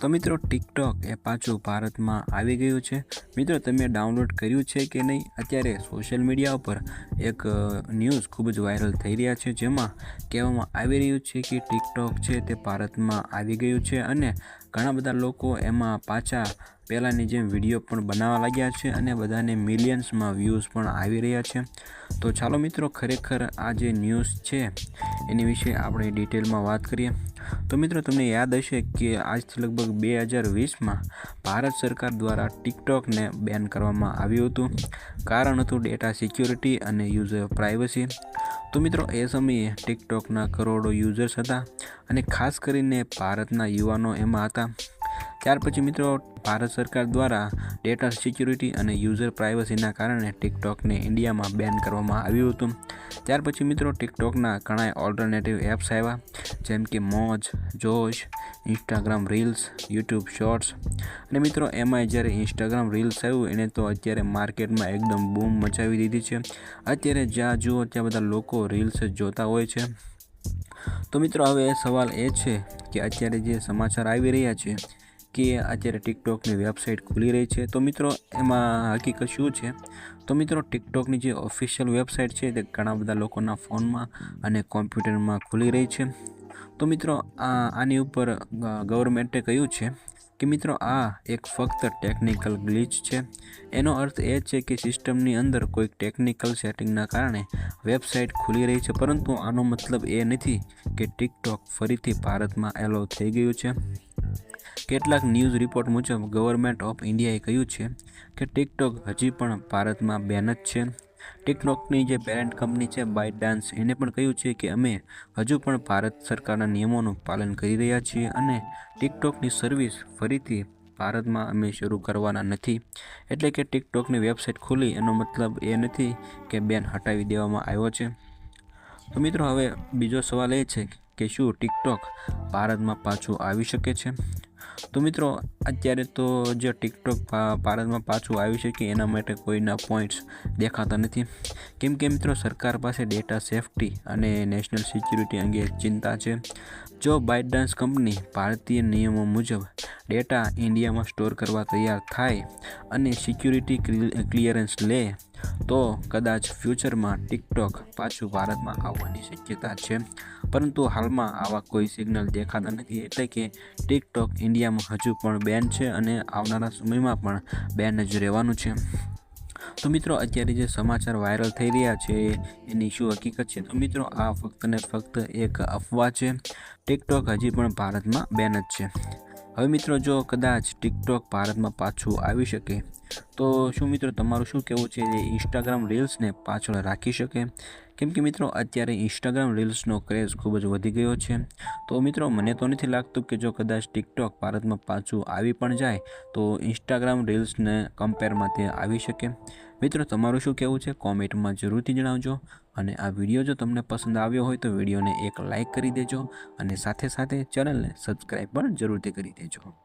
તો મિત્રો ટિકટોક એ પાછું ભારતમાં આવી ગયું છે. મિત્રો, તમે ડાઉનલોડ કર્યું છે કે નહીં? અત્યારે સોશિયલ મીડિયા ઉપર એક ન્યૂઝ ખૂબ જ વાયરલ થઈ રહ્યા છે, જેમાં કહેવામાં આવી રહ્યું છે કે ટિકટોક છે તે ભારતમાં આવી ગયું છે અને ઘણા બધા લોકો એમાં પાછા પહેલાંની જેમ વીડિયો પણ બનાવવા લાગ્યા છે અને બધાને મિલિયન્સમાં વ્યૂઝ પણ આવી રહ્યા છે. તો ચાલો મિત્રો, ખરેખર આ જે ન્યૂઝ છે એની વિશે આપણે ડિટેલમાં વાત કરીએ. તો મિત્રો, તમને યાદ હશે કે આજથી લગભગ બે હજાર વીસમાં ભારત સરકાર દ્વારા ટિકટોકને બેન કરવામાં આવ્યું હતું. કારણ હતું ડેટા સિક્યોરિટી અને યુઝર પ્રાઇવસી. તો મિત્રો, એ સમયે ટિકટોકના કરોડો યુઝર્સ હતા અને ખાસ કરીને ભારતના યુવાનો એમાં હતા. ત્યાર પછી મિત્રો, ભારત સરકાર દ્વારા ડેટા સિક્યુરિટી અને યુઝર પ્રાઇવસીના કારણે ટિકટોકને ઇન્ડિયામાં બેન કરવામાં આવ્યું હતું. ત્યાર પછી મિત્રો ટિકટોકના ઘણા ઓલ્ટરનેટિવ એપ્સ આવ્યા, જેમ કે Moj, Josh Instagram reels YouTube shorts અને મિત્રો એમાં જ્યારે ઇન્સ્ટાગ્રામ રીલ્સ આવ્યું, એને તો અત્યારે માર્કેટમાં એકદમ બૂમ મચાવી દીધી છે. અત્યારે જ્યાં જુઓ, ત્યાં બધા લોકો રીલ્સ જોતા હોય છે. તો મિત્રો, હવે સવાલ એ છે કે અત્યારે જે સમાચાર આવી રહ્યા છે કે અત્યારે ટિકટોકની વેબસાઇટ ખુલી રહી છે. તો મિત્રો, એમાં હકીકત શું છે? તો મિત્રો ટિકટોકની જે ઓફિશિયલ વેબસાઇટ છે તે ઘણા બધા લોકોના ફોનમાં અને કોમ્પ્યુટરમાં ખુલી રહી છે. તો મિત્રો, આ, આની ઉપર ગવર્મેન્ટે કહ્યું છે કે મિત્રો, આ એક ફક્ત ટેકનિકલ ગ્લિચ છે. એનો અર્થ એ છે કે સિસ્ટમની અંદર કોઈક ટેકનિકલ સેટિંગના કારણે વેબસાઇટ ખુલી રહી છે. પરંતુ આનો મતલબ એ નથી કે ટિકટોક ફરીથી ભારતમાં એલો થઈ ગયું છે. કેટલાક ન્યૂઝ રિપોર્ટ મુજબ ગવર્મેન્ટ ઓફ ઇન્ડિયાએ કહ્યું છે કે ટિકટોક હજી પણ ભારતમાં બેન જ છે. ટિકટોકની જે પેરેન્ટ કંપની છે બાઇટ ડાન્સ એને પણ કહ્યું છે કે અમે હજુ પણ ભારત સરકારના નિયમોનું પાલન કરી રહ્યા છીએ અને ટિકટોકની સર્વિસ ફરીથી ભારતમાં અમે શરૂ કરવાના નથી. એટલે કે ટિકટોકની વેબસાઇટ ખુલી, એનો મતલબ એ નથી કે બેન હટાવી દેવામાં આવ્યો છે. તો મિત્રો, હવે બીજો સવાલ એ છે કે શું ટિકટોક ભારતમાં પાછું આવી શકે છે? તો મિત્રો, અત્યારે તો જે ટિકટોક ભારતમાં પાછું આવ્યું છે કે એના માટે કોઈના પોઈન્ટ્સ દેખાતા નથી. કેમ કે મિત્રો, સરકાર પાસે ડેટા સેફટી અને નેશનલ સિક્યુરિટી અંગે ચિંતા છે. જો બાઇડાન્સ કંપની ભારતીય નિયમો મુજબ ડેટા ઇન્ડિયામાં સ્ટોર કરવા તૈયાર થાય અને સિક્યુરિટી ક્લિયરન્સ લે, તો કદાચ ફ્યુચરમાં ટિકટોક પાછું ભારતમાં આવવાની શક્યતા છે. પરંતુ હાલમાં આવા કોઈ સિગ્નલ દેખાતા નથી. એટલે કે ટિકટોક ઇન્ડિયામાં હજુ પણ બેન છે અને આવનારા સમયમાં પણ બેન જ રહેવાનું છે. તો મિત્રો, અત્યારે જે સમાચાર વાયરલ થઈ રહ્યા છે, એની શું હકીકત છે? તો મિત્રો, આ ફક્ત ને ફક્ત એક અફવા છે. ટિકટોક હજી પણ ભારતમાં બેન જ છે. હવે મિત્રો જો કદાચ ટિકટોક ભારતમાં પાછું આવી શકે, તો શું મિત્રો તમારું શું કહેવું છે એ ઇન્સ્ટાગ્રામ રીલ્સને પાછળ રાખી શકે? કેમ કે મિત્રો અત્યારે ઇન્સ્ટાગ્રામ રીલ્સનો ક્રેઝ ખૂબ જ વધી ગયો છે. તો મિત્રો મને તો નથી લાગતું કે જો કદાચ ટિકટોક ભારતમાં પાછું આવી પણ જાય, તો ઇન્સ્ટાગ્રામ રીલ્સને કમ્પેરમાં તે આવી શકે. મિત્રો તમારું શું કહેવું છે? કોમેન્ટમાં જરૂરથી જણાવજો. અને આ વીડિયો જો તમને પસંદ આવ્યો હોય તો વિડીયોને એક લાઇક કરી દેજો અને સાથે સાથે ચેનલને સબસ્ક્રાઈબ પણ જરૂરથી કરી દેજો.